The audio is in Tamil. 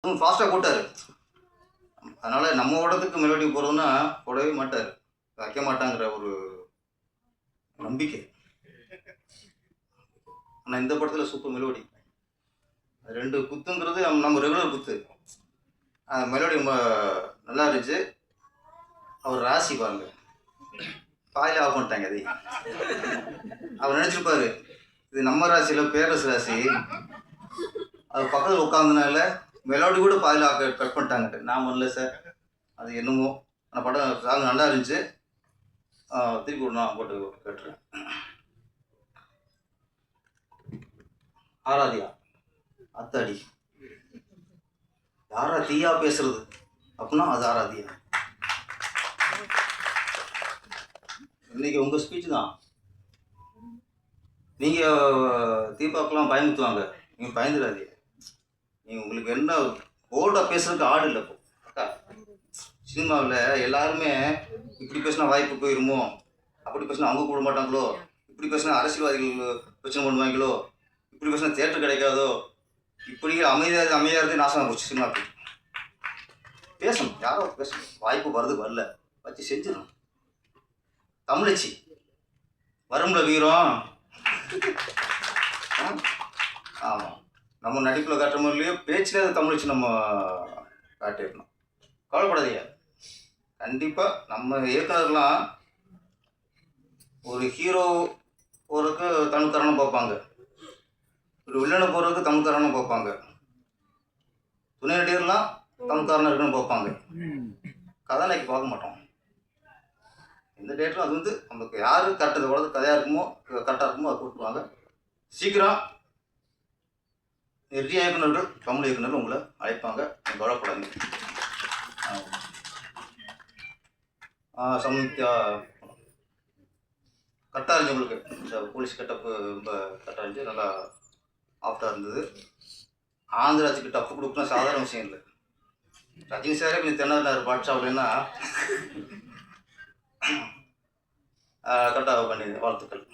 அதுவும் ஃபாஸ்ட்டாக கூட்டார் அதனால் நம்ம உடத்துக்கு மெலோடி போகிறதுன்னா போடவே மாட்டார். வைக்க மாட்டாங்கிற ஒரு நம்பிக்கை. ஆனால் இந்த படத்தில் சூப்பர் மெலோடி. ரெண்டு குத்துங்கிறது நம்ம- ரெகுலர் குத்து. அந்த மெலோடி ரொம்ப நல்லா இருந்துச்சு. அவர் ராசி பாருங்க. பாயில் ஆஃப் பண்ணிட்டாங்க அதை அவர் நினச்சிருப்பாரு இது நம்ம ராசியில் பேரரசு ராசி. அது பக்கத்தில் உட்காந்தனால மெலோடி கூட பாதியில் கட் பண்ணிட்டாங்க. நான் வரல சார் அது என்னமோ. அந்த படம் சாங் நல்லா இருந்துச்சு. திருப்பி விடணும் நான் போட்டு கேட்டுறேன். ஆராதியா? அத்தாடி. யாரா தீயா பேசுறது? அப்படின்னா அது ஆராதியா? இன்னைக்கு உங்கள் ஸ்பீச் தான். நீங்கள் தீபாக்கெலாம் பயமுத்துவாங்க நீங்கள் பயந்துடாதீங்க. நீங்கள் உங்களுக்கு என்ன போர்டாக பேசுறதுக்கு ஆடு இல்லை இப்போ. அக்கா சினிமாவில் எல்லாருமே இப்படி பேசினா வாய்ப்பு போயிருமோ? அப்படி பேசினா அவங்க கூட மாட்டாங்களோ? இப்படி பேசினா அரசியல்வாதிகள் பிரச்சனை பண்ணுவாங்களோ? இப்படி பேசினா தேட்டர் கிடைக்காதோ? இப்படி அமைதியாக அமைதியாக இருந்து நாசமாக போச்சு சினிமாவுக்கு பேசணும். யாரோ பேசணும். வாய்ப்பு வருது வரல. வச்சு செஞ்சிடும் தமிழச்சி வரும்ல வீரம்? ஆமாம் நம்ம நடிப்பில் காட்டுற மாதிரிலையோ பேச்சிலே தமிழ் வச்சு நம்ம காட்டிடணும். கவலைப்படாதீங்க. கண்டிப்பாக நம்ம இயக்குனர்லாம் ஒரு ஹீரோ போகிறதுக்கு தமிழ் பார்ப்பாங்க. ஒரு வில்லனை போகிறதுக்கு தமிழ் பார்ப்பாங்க. துணை நடிகர்லாம் தமிழ் காரணம் இருக்குன்னு பார்ப்பாங்க. கதாநாயகி பார்க்க மாட்டோம். எந்த டேட்டிலும் அது வந்து நமக்கு யார் கரெக்டாக உலக கதையாக இருக்குமோ கரெக்டாக இருக்குமோ அதை கூப்பிட்டுருவாங்க சீக்கிரம் நிறைய இயக்குநர்கள் தமிழ் இயக்குநர்கள் உங்களை அழைப்பாங்க. நீங்க கவலைப்படாதீங்க. சமுத்தியா கரெக்டாக இருந்துச்சு உங்களுக்கு. இந்த போலீஸ் கட்டப்பு ரொம்ப கரெக்டாக இருந்துச்சு. நல்லா ஆஃப்டாக இருந்தது. ஆந்திராஜுக்கு டப்பு கொடுக்குனா சாதாரண விஷயம் இல்லை. ரஜினி சாரே கொஞ்சம் தென்னார் பாட்ஷா அப்படின்னா கரெக்டாக பண்ணி வாழ்த்துக்கள்.